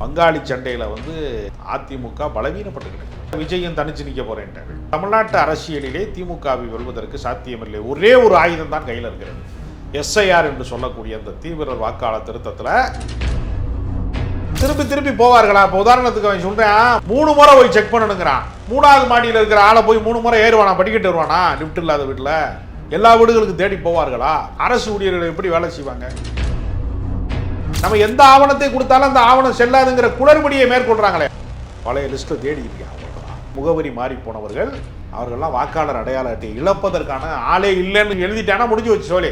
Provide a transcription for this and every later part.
பங்காளி சண்டையில் வந்து அதிமுக பலவீனப்பட்டு கிடக்கு விஜயம் தனிச்சு நிற்க போறேன்ட்டாரு. தமிழ்நாட்டு அரசியலிலே திமுகவை வெல்வதற்கு சாத்தியமில்லை. ஒரே ஒரு ஆயுதம் தான் கையில் இருக்கிறது எஸ்ஐஆர் என்று சொல்லக்கூடிய அந்த தீவிர வாக்காளர் திருத்தத்தில் திருப்பி திருப்பி போவார்களா? இப்போ உதாரணத்துக்கு அவன் சொல்கிறேன் மூணு முறை போய் செக் பண்ணணுங்கிறான். மூணாவது மாடியில் இருக்கிற ஆளை போய் மூணு முறை ஏறுவானா? படிக்கிட்டு வருவானா லிஃப்ட் இல்லாத வீட்டில்? எல்லா வீடுகளுக்கும் தேடி போவார்களா? அரசு ஊழியர்கள் எப்படி வேலை செய்வாங்க? நம்ம எந்த ஆவணத்தை கொடுத்தாலும் அந்த ஆவணம் செல்லாதுங்கிற குளறுபடியை மேற்கொள்றாங்களே. பழைய லிஸ்ட்டை தேடி இருக்காங்க முகவரி மாறி போனவர்கள் அவர்கள்லாம் வாக்காளர் அடையாள அட்டை இழப்பதற்கான ஆளே இல்லைன்னு எழுதிட்டானா முடிஞ்சு வச்சு சோலே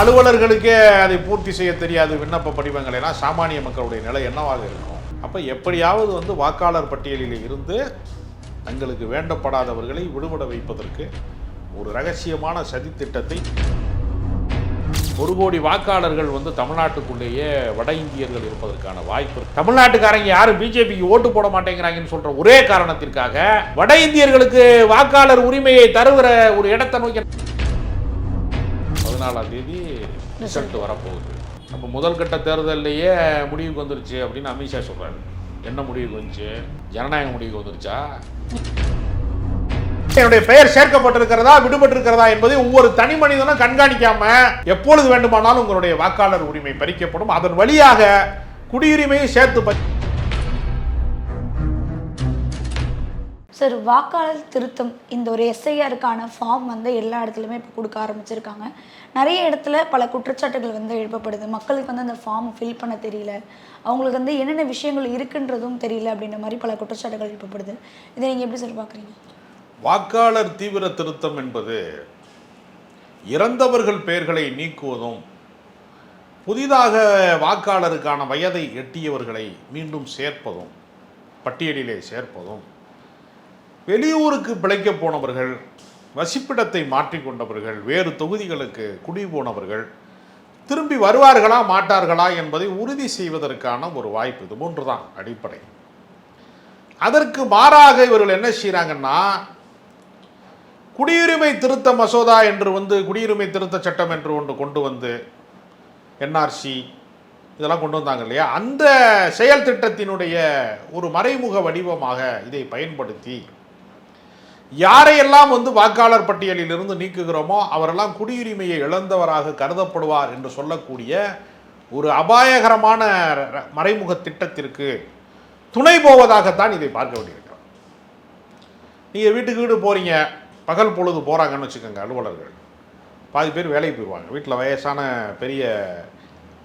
அலுவலர்களுக்கே அதை பூர்த்தி செய்ய தெரியாது விண்ணப்ப படிவங்கள் எல்லாம் சாமானிய மக்களுடைய நிலை என்னவாக இருக்கும்? அப்போ எப்படியாவது வந்து வாக்காளர் பட்டியலில் இருந்து தங்களுக்கு வேண்டப்படாதவர்களை விடுபட வைப்பதற்கு ஒரு ரகசியமான சதித்திட்டத்தை ஒரு கோடி வாக்காளர்கள் வந்து தமிழ்நாட்டுக்குள்ளேயே வட இந்தியர்கள் இருப்பதற்கான வாய்ப்பு தமிழ்நாட்டுக்காரங்க யாரும் பிஜேபிக்கு ஓட்டு போட மாட்டேங்கிறாங்கன்னு சொல்ற ஒரே காரணத்திற்காக வட இந்தியர்களுக்கு வாக்காளர் உரிமையை தருகிற ஒரு இடத்தை நோக்கி பதினாலாம் தேதி ரிசல்ட் வரப்போகுது. அப்போ முதல் கட்ட தேர்தல்லையே முடிவுக்கு வந்துருச்சு அப்படின்னு அமித்ஷா சொல்றாரு. என்ன முடிவுக்கு வந்துச்சு? ஜனநாயக முடிவுக்கு வந்துருச்சா? என்னுடைய பெயர் சேர்க்கப்பட்டிருக்கிறதா விடுபட்டிருக்கிறதா என்பதை ஒவ்வொரு தனி மனிதனும் கண்காணிக்காம எப்பொழுது வேண்டுமானாலும் உங்களுடைய வாக்காளர் உரிமை பறிக்கப்படும். அதன் வழியாக குடியுரிமையை சேர்த்து பறி- சார் வாக்காளர் திருத்தம் இந்த ஒரு எஸ்ஐஆருக்கான ஃபார்ம் வந்து எல்லா இடத்துலையுமே இப்போ கொடுக்க ஆரம்பிச்சிருக்காங்க. நிறைய இடத்துல பல குற்றச்சாட்டுகள் வந்து எழுப்பப்படுது. மக்களுக்கு வந்து அந்த ஃபார்ம் ஃபில் பண்ண தெரியல. அவங்களுக்கு வந்து என்னென்ன விஷயங்கள் இருக்குன்றதும் தெரியல அப்படின்ற மாதிரி பல குற்றச்சாட்டுகள் எழுப்பப்படுது. இதை நீங்கள் எப்படி சார் பார்க்குறீங்க வாக்காளர் தீவிர திருத்தம் என்பது இறந்தவர்கள் பெயர்களை நீக்குவதும் புதிதாக வாக்காளருக்கான வயதை எட்டியவர்களை மீண்டும் சேர்ப்பதும் பட்டியலிலே சேர்ப்பதும் வெளியூருக்கு பிழைக்க போனவர்கள் வசிப்பிடத்தை மாற்றிக்கொண்டவர்கள் வேறு தொகுதிகளுக்கு குடி போனவர்கள் திரும்பி வருவார்களா மாட்டார்களா என்பதை உறுதி செய்வதற்கான ஒரு வாய்ப்பு இது மூன்று தான் அடிப்படை. அதற்கு மாறாக இவர்கள் என்ன செய்கிறாங்கன்னா குடியுரிமை திருத்த மசோதா என்று வந்து குடியுரிமை திருத்த சட்டம் என்று ஒன்று கொண்டு வந்து என்ஆர்சி இதெல்லாம் கொண்டு வந்தாங்க இல்லையா? அந்த செயல் திட்டத்தினுடைய ஒரு மறைமுக வடிவமாக இதை பயன்படுத்தி யாரையெல்லாம் வந்து வாக்காளர் பட்டியலில் இருந்து நீக்குகிறோமோ அவரெல்லாம் குடியுரிமையை இழந்தவராக கருதப்படுவார் என்று சொல்லக்கூடிய ஒரு அபாயகரமான மறைமுக திட்டத்திற்கு துணை போவதாகத்தான் இதை பார்க்க வேண்டியிருக்கிறோம் நீங்கள் வீட்டுக்கு வீடு போகிறீங்க பகல் பொழுது போகிறாங்கன்னு வச்சுக்கோங்க அலுவலர்கள். பாதி பேர் வேலைக்கு போயிடுவாங்க வீட்டில் வயசான பெரிய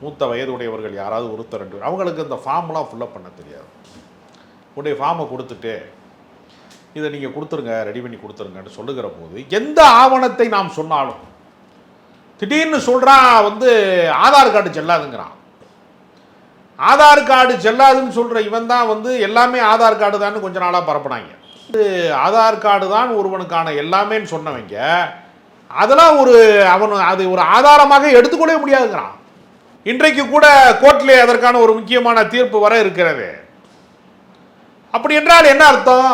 மூத்த வயதுடையவர்கள் யாராவது ஒருத்தர் ரெண்டு பேர். அவங்களுக்கு இந்த ஃபார்ம்லாம் ஃபில்லப் பண்ண தெரியாது. உடைய ஃபார்மை கொடுத்துட்டு இதை நீங்கள் கொடுத்துருங்க ரெடி பண்ணி கொடுத்துருங்கன்னு சொல்லுகிற போது எந்த ஆவணத்தை நாம் சொன்னாலும் திடீர்னு சொல்கிறான் வந்து ஆதார் கார்டு செல்லாதுங்கிறான். ஆதார் கார்டு செல்லாதுன்னு சொல்கிற இவன் தான் வந்து எல்லாமே ஆதார் கார்டு தான் கொஞ்ச நாளாக பரப்புனாங்க. ஆதார் கார்டு தான் ஒருவனுக்கான எல்லாமேன்னு சொன்னவங்க அதெல்லாம் ஒரு அவன் அது ஒரு ஆதாரமாக எடுத்துக்கொள்ளவே முடியாதுங்கிறான். இன்றைக்கு கூட கோர்ட்ல அதற்கான ஒரு முக்கியமான தீர்ப்பு வர இருக்கிறது. அப்படி என்றால் என்ன அர்த்தம்?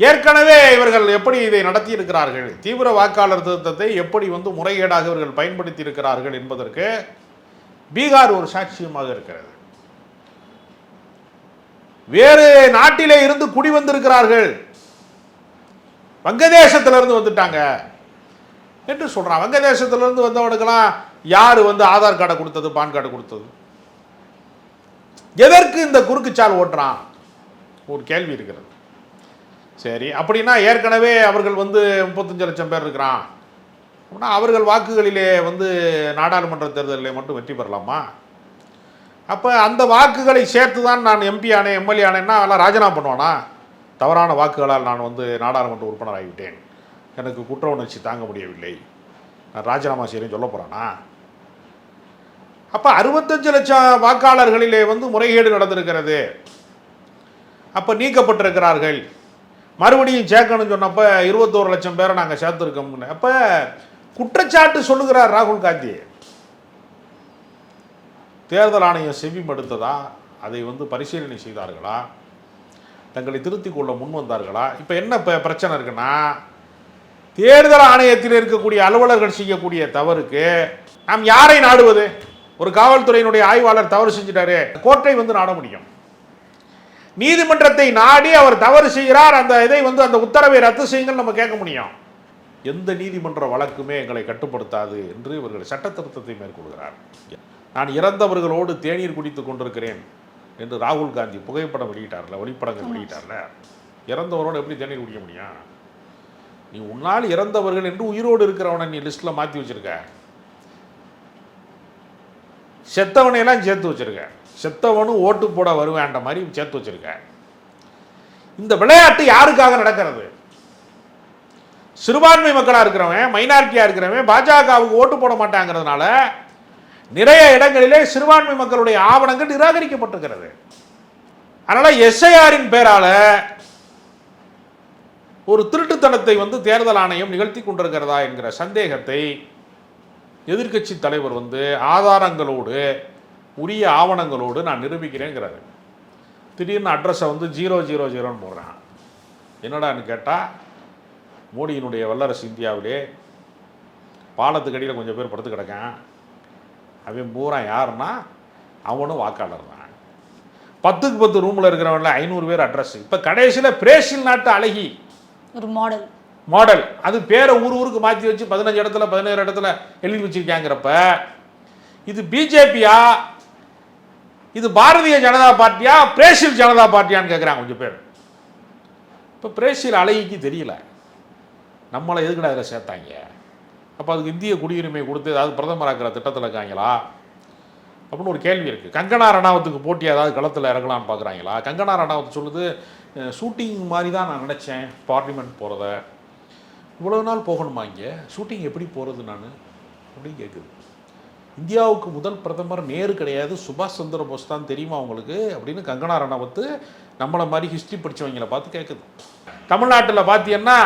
ஏற்கனவே இவர்கள் எப்படி இதை நடத்தி இருக்கிறார்கள் தீவிர வாக்காளர் திருத்தத்தை எப்படி வந்து முறைகேடாக இவர்கள் பயன்படுத்தி இருக்கிறார்கள் என்பதற்கு பீகார் ஒரு சாட்சியமாக இருக்கிறது. வேறு நாட்டிலே இருந்து குடி வந்திருக்கிறார்கள். வங்கதேசத்திலிருந்து வந்துட்டாங்க. என்று சொல்கிறான் வங்கதேசத்திலிருந்து வந்தவனுக்கெல்லாம் யார் வந்து ஆதார் கார்டை கொடுத்தது பான் கார்டு கொடுத்தது? எதற்கு இந்த குறுக்குச்சால் ஓட்டுறான்? ஒரு கேள்வி இருக்கிறது. சரி அப்படின்னா ஏற்கனவே அவர்கள் வந்து முப்பத்தஞ்சு லட்சம் பேர் இருக்கிறான். அப்படின்னா அவர்கள் வாக்குகளிலே வந்து நாடாளுமன்ற தேர்தலில் மட்டும் வெற்றி பெறலாமா? அப்போ அந்த வாக்குகளை சேர்த்து தான் நான் எம்பி ஆனேன் எம்எல்ஏ ஆனேன்னா எல்லாம் ராஜினாமா பண்ணுவானா? தவறான வாக்குகளால் நான் வந்து நாடாளுமன்ற உறுப்பினர் ஆகிவிட்டேன். எனக்கு குற்ற உணர்ச்சி தாங்க முடியவில்லை. நான் ராஜினாமா செய்கிறேன்னு சொல்ல போகிறானா அப்போ அறுபத்தஞ்சு லட்சம் வாக்காளர்களிலே வந்து முறைகேடு நடந்திருக்கிறது. அப்போ நீக்கப்பட்டிருக்கிறார்கள். மறுபடியும் சேர்க்கணும்னு சொன்னப்போ இருபத்தோரு லட்சம் பேரை நாங்கள் சேர்த்துருக்கோம்னு. அப்போ குற்றச்சாட்டு சொல்லுகிறார் ராகுல் காந்தி. தேர்தல் ஆணையம் செவிமடுத்ததா? அதை வந்து பரிசீலனை செய்தார்களா? தங்களை திருத்திக் கொள்ள முன் வந்தார்களா? இப்போ என்ன பிரச்சனை இருக்குன்னா தேர்தல் ஆணையத்தில் இருக்கக்கூடிய அலுவலர்கள் செய்யக்கூடிய தவறுக்கு நாம் யாரை நாடுவது? ஒரு காவல்துறையினுடைய ஆய்வாளர் தவறு செஞ்சிட்டாரு கோர்ட்டை வந்து நாட முடியும். நீதிமன்றத்தை நாடி அவர் தவறு செய்கிறார் அந்த இதை வந்து அந்த உத்தரவை ரத்து செய்யுங்கள் நம்ம கேட்க முடியும். எந்த நீதிமன்ற வழக்குமே எங்களை கட்டுப்படுத்தாது என்று இவர்கள் சட்ட திருத்தத்தை மேற்கொள்கிறார் நான் இறந்தவர்களோடு தேநீர் குடித்துக் கொண்டிருக்கிறேன் என்று ராகுல் காந்தி புகைப்படம் வெளியிட்டார்ல ஒளிப்படங்கள் வெளியிட்டார்ல. இறந்தவரோடு எப்படி தேநீர் குடிக்க முடியும்? நீ உன்னால் இறந்தவர்கள் என்று உயிரோடு இருக்கிறவனை நீ லிஸ்ட்ல மாத்தி வச்சிருக்க. செத்தவனையெல்லாம் சேர்த்து வச்சிருக்க. செத்தவனும் ஓட்டு போட வருவேன்ற மாதிரி சேர்த்து வச்சிருக்க. இந்த விளையாட்டு யாருக்காக நடக்கிறது? சிறுபான்மை மக்களா இருக்கிறவன் மைனாரிட்டியா இருக்கிறவன் பாஜகவுக்கு ஓட்டு போட மாட்டாங்கிறதுனால நிறைய இடங்களிலே சிறுபான்மை மக்களுடைய ஆவணங்கள் நிராகரிக்கப்பட்டிருக்கிறது. அதனால் எஸ்ஐஆரின் பேரால ஒரு திருட்டுத்தனத்தை வந்து தேர்தல் ஆணையம் நிகழ்த்தி கொண்டிருக்கிறதா என்கிற சந்தேகத்தை எதிர்க்கட்சி தலைவர் வந்து ஆதாரங்களோடு உரிய ஆவணங்களோடு நான் நிரூபிக்கிறேங்கிறாரு. திடீர்னு அட்ரஸை வந்து ஜீரோ ஜீரோ ஜீரோன்னு போடுறான். என்னடான்னு கேட்டால் மோடியினுடைய வல்லரசு இந்தியாவிலே பாலத்துக்கு அடியில் கொஞ்சம் பேர் படுத்து கிடக்கேன். அவன் பூரா யாருன்னா அவனும் வாக்காளர் தான். பத்துக்கு பத்து ரூமில் இருக்கிறவன்ல ஐநூறு பேர் அட்ரஸ் இப்போ கடைசியில் பிரேசில் நாட்டு அழகி. ஒரு மாடல் மாடல் அது பேரை ஊர் ஊருக்கு மாற்றி வச்சு பதினஞ்சு இடத்துல பதினேழு இடத்துல எழுதி வச்சிருக்காங்கிறப்ப இது பிஜேபியா? இது பாரதிய ஜனதா பார்ட்டியா? பிரேசில் ஜனதா பார்ட்டியான்னு கேட்குறாங்க கொஞ்சம் பேர். இப்போ பிரேசில் அழகிக்கு தெரியல. நம்மளை எதுக்குடா அதில் சேர்த்தாங்க? அப்போ அதுக்கு இந்திய குடியுரிமை கொடுத்து ஏதாவது பிரதமராக்கிற திட்டத்தில் இருக்காங்களா? அப்படின்னு ஒரு கேள்வி இருக்குது கங்கனா ரணாவத்துக்கு போட்டி ஏதாவது களத்தில் இறங்கலாம்னு பார்க்குறாங்களா கங்கனா ரணாவத் சொல்லுது ஷூட்டிங் மாதிரி தான் நான் நினச்சேன் பார்லிமெண்ட் போகிறத இவ்வளவு நாள் போகணுமா இங்கே? ஷூட்டிங் எப்படி போகிறது நான்? அப்படின்னு கேட்குது இந்தியாவுக்கு முதல் பிரதமர் நேரு கிடையாது சுபாஷ் சந்திர போஸ் தான் தெரியுமா உங்களுக்கு? அப்படின்னு கங்கனா ரணாவத்து நம்மளை மாதிரி ஹிஸ்ட்ரி படித்தவங்களை பார்த்து கேட்குது தமிழ்நாட்டில் பார்த்தீங்கன்னா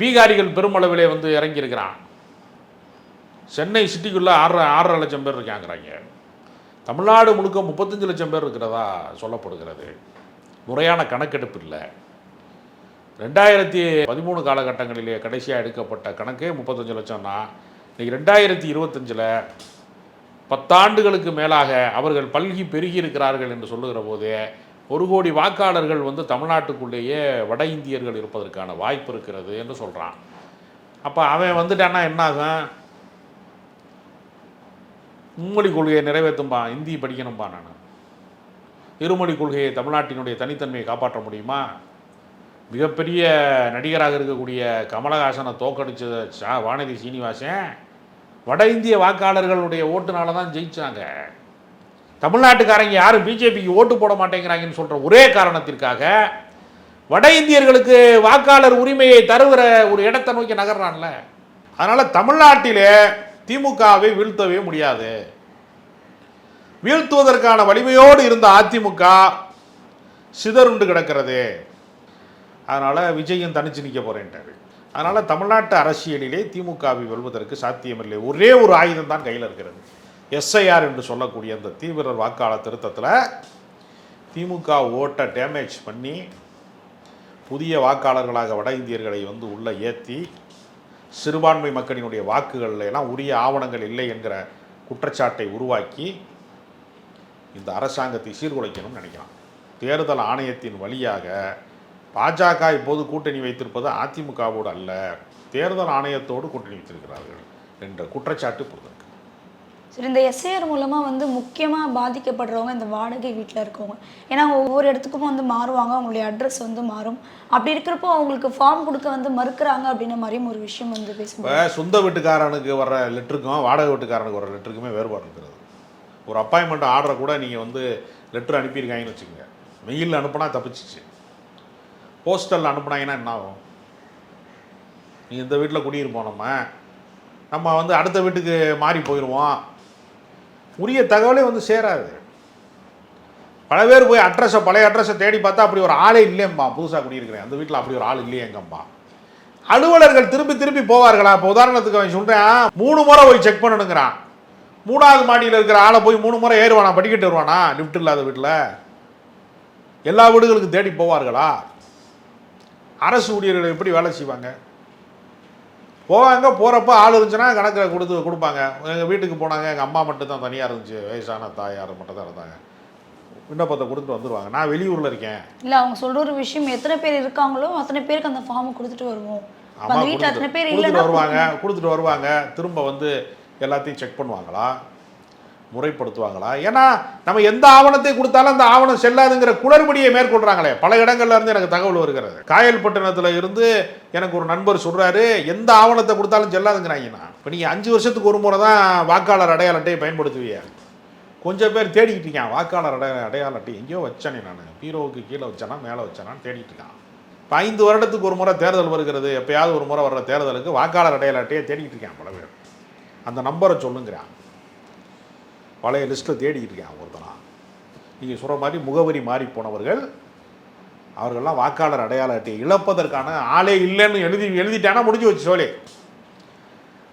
பீகாரிகள் பெருமளவிலே வந்து இறங்கியிருக்கிறான். சென்னை சிட்டிக்குள்ளே ஆறரை ஆறரை லட்சம் பேர் இருக்காங்கிறாங்க. தமிழ்நாடு முழுக்க முப்பத்தஞ்சு லட்சம் பேர் இருக்கிறதா சொல்லப்படுகிறது. முறையான கணக்கெடுப்பு இல்லை. ரெண்டாயிரத்தி பதிமூணு காலகட்டங்களிலே கடைசியாக எடுக்கப்பட்ட கணக்கே முப்பத்தஞ்சு லட்சம்னா இன்றைக்கி ரெண்டாயிரத்தி இருபத்தஞ்சில் பத்தாண்டுகளுக்கு மேலாக அவர்கள் பல்கி பெருகி இருக்கிறார்கள் என்று சொல்லுகிற போது ஒரு கோடி வாக்காளர்கள் வந்து தமிழ்நாட்டுக்குள்ளேயே வட இந்தியர்கள் இருப்பதற்கான வாய்ப்பு இருக்கிறது என்று சொல்கிறான் அப்போ அவன் வந்துட்டான்னா என்னாகும்? மும்மொழி கொள்கையை நிறைவேற்றும்பா இந்தி படிக்கணும்பா நான். இருமொழி கொள்கையை தமிழ்நாட்டினுடைய தனித்தன்மையை காப்பாற்ற முடியுமா? மிகப்பெரிய நடிகராக இருக்கக்கூடிய கமலஹாசனை தோக்கடிச்ச சா வானதி சீனிவாசன் வட இந்திய வாக்காளர்களுடைய ஓட்டுனால தான் ஜெயிச்சாங்க. தமிழ்நாட்டுக்காரங்க யாரும் பிஜேபிக்கு ஓட்டு போட மாட்டேங்கிறாங்கன்னு சொல்கிற ஒரே காரணத்திற்காக வட இந்தியர்களுக்கு வாக்காளர் உரிமையை தருகிற ஒரு இடத்தை நோக்கி நகர்றான்ல. அதனால் தமிழ்நாட்டிலே திமுகவை வீழ்த்தவே முடியாது. வீழ்த்துவதற்கான வலிமையோடு இருந்த அதிமுக சிதறுண்டு கிடக்கிறது. அதனால் விஜயும் தனிச்சு நிற்க போகிறேன்ட்டார் அதனால் தமிழ்நாட்டு அரசியலிலே திமுகவை வெல்வதற்கு சாத்தியமில்லை. ஒரே ஒரு ஆயுதம் தான் கையில் இருக்கிறது. எஸ்ஐஆர் என்று சொல்லக்கூடிய அந்த தீவிர வாக்காளர் திருத்தத்தில் திமுக ஓட்டை டேமேஜ் பண்ணி புதிய வாக்காளர்களாக வட இந்தியர்களை வந்து உள்ளே ஏற்றி சிறுபான்மை மக்களினுடைய வாக்குகள்ல எல்லாம் உரிய ஆவணங்கள் இல்லை என்கிற குற்றச்சாட்டை உருவாக்கி இந்த அரசாங்கத்தை சீர்குலைக்கணும்னு நினைக்கிறான். தேர்தல் ஆணையத்தின் வழியாக பாஜக இப்போது கூட்டணி வைத்திருப்பது அதிமுகவோடு அல்ல தேர்தல் ஆணையத்தோடு கூட்டணி வைத்திருக்கிறார்கள் என்ற குற்றச்சாட்டு பொறுத்திருக்கு சரி இந்த எஸ்ஐஆர் மூலமாக வந்து முக்கியமாக பாதிக்கப்படுறவங்க இந்த வாடகை வீட்டில் இருக்கவங்க. ஏன்னா ஒவ்வொரு இடத்துக்கும் வந்து மாறுவாங்க அவங்களுடைய அட்ரஸ் வந்து மாறும். அப்படி இருக்கிறப்போ அவங்களுக்கு ஃபார்ம் கொடுக்க வந்து மறுக்கிறாங்க அப்படின்ற மாதிரியும் ஒரு விஷயம் வந்து பேசுவோம் சொந்த வீட்டுக்காரனுக்கு வர லெட்டருக்கும் வாடகை வீட்டுக்காரனுக்கு வர லெட்டருக்குமே வேறுபாடு இருக்கிறது. ஒரு அப்பாயின்மெண்ட் ஆர்டரை கூட நீங்கள் வந்து லெட்டர் அனுப்பியிருக்காங்கன்னு வச்சுக்கோங்க. மெயிலில் அனுப்புனா தப்பிச்சிச்சு. போஸ்டலில் அனுப்புனாங்கன்னா என்ன ஆகும்? நீ இந்த வீட்டில் குடியிருப்போம் நம்ம. நம்ம வந்து அடுத்த வீட்டுக்கு மாறி போயிடுவோம் உரிய தகவலே வந்து சேராது. பல பேர் போய் அட்ரஸை பழைய அட்ரஸை தேடி பார்த்தா அப்படி ஒரு ஆளே இல்லையம்மா புதுசாக குடியிருக்கிறேன். அந்த வீட்டில் அப்படி ஒரு ஆள் இல்லையேங்கம்மா அலுவலர்கள் திரும்பி திரும்பி போவார்களா? இப்போ உதாரணத்துக்கு அவன் சொல்கிறேன் மூணு முறை போய் செக் பண்ணணுங்கிறான். மூணாவது மாடியில் இருக்கிற ஆளை போய் மூணு முறை ஏறுவானா? படிக்கட்டு வருவானா லிஃப்ட் இல்லாத வீட்டில் எல்லா வீடுகளுக்கும் தேடி போவார்களா? அரசு ஊழியர்கள் எப்படி வேலை செய்வாங்க? போவாங்க போகிறப்ப ஆள் இருந்துச்சுன்னா கணக்கில் கொடுத்து கொடுப்பாங்க. எங்கள் வீட்டுக்கு போனாங்க எங்கள் அம்மா மட்டும் தான் தனியாக இருந்துச்சு. வயசான தாயார் மட்டும் தான் இருந்தாங்க. விண்ணப்பத்தை கொடுத்துட்டு வந்துடுவாங்க நான் வெளியூரில் இருக்கேன். இல்ல அவங்க சொல்ற ஒரு விஷயம் எத்தனை பேர் இருக்காங்களோ அத்தனை பேருக்கு அந்த ஃபார்ம் கொடுத்துட்டு வருவோம். அம்மா வீட்டுல அத்தனை பேர் இல்லைன்னா வருவாங்க. கொடுத்துட்டு வருவாங்க. திரும்ப வந்து எல்லாத்தையும் செக் பண்ணுவாங்களா? முறைப்படுத்துவாங்களா? ஏன்னா நம்ம எந்த ஆவணத்தை கொடுத்தாலும் அந்த ஆவணம் செல்லாதுங்கிற குளறுபடியை மேற்கொள்கிறாங்களே பல இடங்கள்ல இருந்து எனக்கு தகவல் வருகிறது. காயல்பட்டினத்தில் இருந்து எனக்கு ஒரு நண்பர் சொல்கிறாரு எந்த ஆவணத்தை கொடுத்தாலும் செல்லாதுங்கிறாங்கண்ணா இப்போ நீங்கள் அஞ்சு வருஷத்துக்கு ஒரு முறை தான் வாக்காளர் அடையாள அட்டையை பயன்படுத்துவீங்க கொஞ்சம் பேர் தேடிக்கிட்டு இருக்கான் வாக்காளர் அடைய அடையாள அட்டை எங்கேயோ வச்சானே நான். பீரோவுக்கு கீழே வச்சானா மேலே வச்சானான்னு தேடிட்டு இருக்கான். இப்போ ஐந்து வருடத்துக்கு ஒரு முறை தேர்தல் வருகிறது. எப்பயாவது ஒரு முறை வர்ற தேர்தலுக்கு வாக்காளர் அடையாள அட்டையை தேடிக்கிட்டு இருக்கான் பல பேர். அந்த நம்பரை சொல்லுங்கிறான். பழைய லிஸ்ட்டில் தேடிக்கிட்டு இருக்கான் ஒருத்தனா. நீங்கள் சொல்கிற மாதிரி முகவரி மாறி போனவர்கள் அவர்கள்லாம் வாக்காளர் அடையாள அட்டையை இழப்பதற்கான ஆளே இல்லைன்னு எழுதி எழுதிட்டானா முடிஞ்சு வச்சு சோழே.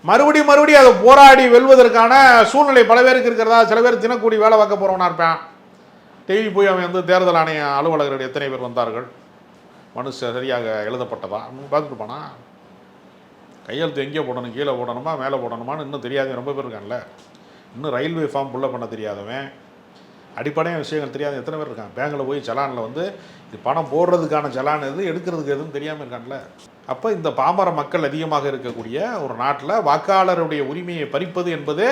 மறுபடியும் மறுபடியும் அதை போராடி வெல்வதற்கான சூழ்நிலை பல பேருக்கு இருக்கிறதா? சில பேர் தினக்கூடி வேலை பார்க்க போகிறவனா இருப்பேன். டெய்லி போய் அவன் வந்து தேர்தல் ஆணைய அலுவலர்கள் எத்தனை பேர் வந்தார்கள்? மனு சரியாக எழுதப்பட்டதா? பார்த்துட்டு போனா கையெழுத்து எங்கே போடணும் கீழே போடணுமா மேலே போடணுமான்னு இன்னும் தெரியாத ரொம்ப பேர் இருக்கான்ல இன்னும் ரயில்வே ஃபார்ம் ஃபுல்லாக பண்ண தெரியாதவன். அடிப்படையான விஷயங்கள் தெரியாத எத்தனை பேர் இருக்கான் பேங்கில் போய் சலானில் வந்து இது பணம் போடுறதுக்கான சலான் எது எடுக்கிறதுக்கு எதுவும் தெரியாமல் இருக்கான்ல. அப்போ இந்த பாமர மக்கள் அதிகமாக இருக்கக்கூடிய ஒரு நாட்டில் வாக்காளருடைய உரிமையை பறிப்பது என்பது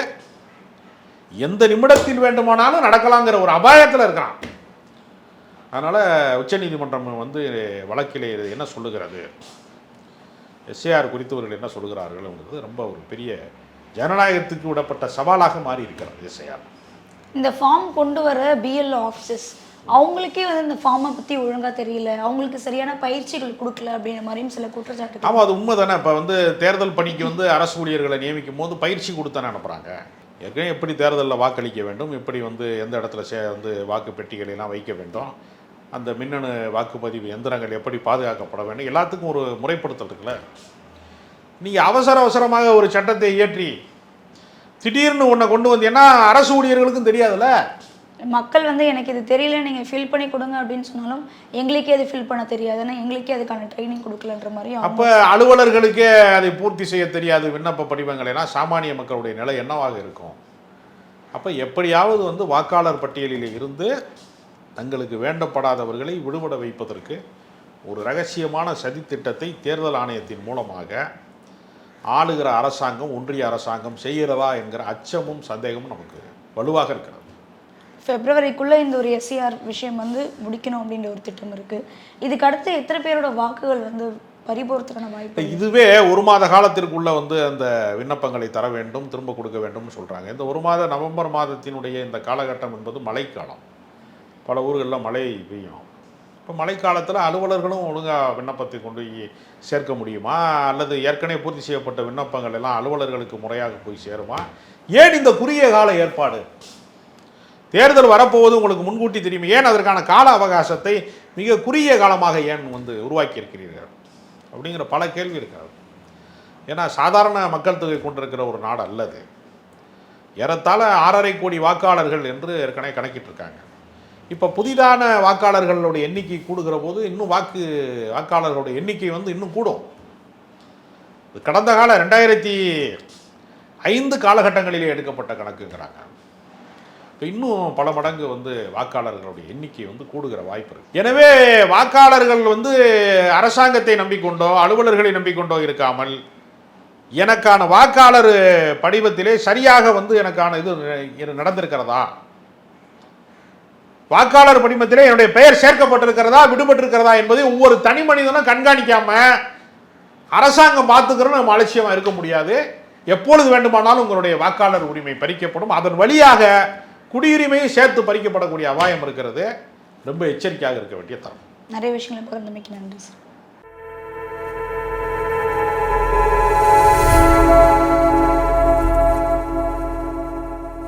எந்த நிமிடத்தில் வேண்டுமானாலும் நடக்கலாங்கிற ஒரு அபாயத்தில் இருக்கான். அதனால் உச்சநீதிமன்றம் வந்து வழக்கிலே என்ன சொல்லுகிறது? எஸ்ஏஆர் குறித்து இவர்கள் என்ன சொல்லுகிறார்கள்ங்கிறது ரொம்ப ஒரு பெரிய ஜனநாயகத்துக்கு விடப்பட்ட சவாலாக மாறி இருக்கிறது எஸ்ஐஆர். இந்த ஃபார்ம் கொண்டு வர பிஎல்ஓ ஆஃபீஸர்ஸ் அவங்களுக்கே வந்து இந்த ஃபார்மை பத்தி ஒழுங்கா தெரியல. அவங்களுக்கு சரியான பயிற்சிகள் கொடுக்கல அப்படின்ற மாதிரியும் சில குற்றச்சாட்டுகள். ஆமாம் அது உண்மை தானே இப்போ வந்து தேர்தல் பணிக்கு வந்து அரசு ஊழியர்களை நியமிக்கும் போது பயிற்சி கொடுத்தானே அனுப்புகிறாங்க ஏற்கனவே எப்படி தேர்தலில் வாக்களிக்க வேண்டும் எப்படி வந்து எந்த இடத்துல சே வந்து வாக்கு பெட்டிகளை எல்லாம் வைக்க வேண்டும் அந்த மின்னணு வாக்குப்பதிவு எந்திரங்கள் எப்படி பாதுகாக்கப்பட வேண்டும் எல்லாத்துக்கும் ஒரு முறைப்படுத்தல் இருக்குல்ல. நீங்கள் அவசர அவசரமாக ஒரு சட்டத்தை இயற்றி திடீர்னு ஒன்றை கொண்டு வந்தீங்கன்னா அரசு ஊழியர்களுக்கும் தெரியாதுல்ல? மக்கள் வந்து எனக்கு இது தெரியல நீங்க ஃபில் பண்ணி கொடுங்க அப்படின்னு சொன்னாலும் எங்களுக்கே அது ஃபில் பண்ண தெரியாதுன்னா எங்களுக்கே அதுக்கான ட்ரைனிங் கொடுக்கலன்ற மாதிரி அப்போ அலுவலர்களுக்கே அதை பூர்த்தி செய்ய தெரியாது விண்ணப்ப படிவங்கள். எல்லாம் சாமானிய மக்களுடைய நிலை என்னவாக இருக்கும்? அப்போ எப்படியாவது வந்து வாக்காளர் பட்டியலில் இருந்து தங்களுக்கு வேண்டப்படாதவர்களை விடுபட வைப்பதற்கு ஒரு ரகசியமான சதித்திட்டத்தை தேர்தல் ஆணையத்தின் மூலமாக ஆளுகிற அரசாங்கம் ஒன்றிய அரசாங்கம் செய்கிறதா என்கிற அச்சமும் சந்தேகமும் நமக்கு வலுவாக இருக்கிறது. பிப்ரவரிக்குள்ள இந்த ஒரு எஸ்சிஆர் விஷயம் வந்து முடிக்கணும் அப்படின்ற ஒரு திட்டம் இருக்கு. இதுக்கு அடுத்து எத்தனை பேரோட வாக்குகள் வந்து பறிபோறதுக்கான வாய்ப்பு இதுவே ஒரு மாத காலத்திற்குள்ள வந்து அந்த விண்ணப்பங்களை தர வேண்டும் திரும்ப கொடுக்க வேண்டும்னு சொல்றாங்க. இந்த ஒரு மாத நவம்பர் மாதத்தினுடைய இந்த காலகட்டம் என்பது மழைக்காலம். பல ஊர்களில் மழை பெய்யும். இப்போ மழைக்காலத்தில் அலுவலர்களும் ஒழுங்காக விண்ணப்பத்தை கொண்டு போய் சேர்க்க முடியுமா? அல்லது ஏற்கனவே பூர்த்தி செய்யப்பட்ட விண்ணப்பங்கள் எல்லாம் அலுவலர்களுக்கு முறையாக போய் சேருமா? ஏன் இந்த குறுகிய கால ஏற்பாடு? தேர்தல் வரப்போவது உங்களுக்கு முன்கூட்டி தெரியும்? ஏன் அதற்கான கால அவகாசத்தை மிக குறுகிய காலமாக ஏன் வந்து உருவாக்கி இருக்கிறீர்கள் அப்படிங்கிற பல கேள்வி இருக்காது. ஏன்னா சாதாரண மக்கள் தொகை கொண்டிருக்கிற ஒரு நாடு அல்லது ஏறத்தாழ ஆறரை கோடி வாக்காளர்கள் என்று ஏற்கனவே கணக்கிட்டிருக்காங்க. இப்போ புதிதான வாக்காளர்களுடைய எண்ணிக்கை கூடுகிற போது இன்னும் வாக்கு வாக்காளர்களுடைய எண்ணிக்கை வந்து இன்னும் கூடும். இது கடந்த கால ரெண்டாயிரத்தி ஐந்து காலகட்டங்களிலே எடுக்கப்பட்ட கணக்குங்கிறாங்க. இப்போ இன்னும் பல மடங்கு வந்து வாக்காளர்களுடைய எண்ணிக்கை வந்து கூடுகிற வாய்ப்பு இருக்கு. எனவே வாக்காளர்கள் வந்து அரசாங்கத்தை நம்பிக்கொண்டோ அலுவலர்களை நம்பிக்கொண்டோ இருக்காமல் எனக்கான வாக்காளர் படிவத்திலே சரியாக வந்து எனக்கான இது இது நடந்திருக்கிறதா? வாக்காளர் படிமத்திலே என்னுடைய பெயர் சேர்க்கப்பட்டிருக்கிறதா விடுபட்டிருக்கிறதா என்பதை ஒவ்வொரு தனி மனிதனும் கண்காணிக்காம அரசாங்கம் பார்த்துக்கிறோம் நம்ம அலட்சியமாக இருக்க முடியாது. எப்பொழுது வேண்டுமானாலும் உங்களுடைய வாக்காளர் உரிமை பறிக்கப்படும். அதன் வழியாக குடியுரிமையும் சேர்த்து பறிக்கப்படக்கூடிய அபாயம் இருக்கிறது. ரொம்ப எச்சரிக்கையாக இருக்க வேண்டிய தரம். நிறைய விஷயங்களை பகிர்ந்தமைக்கு நன்றி சார்.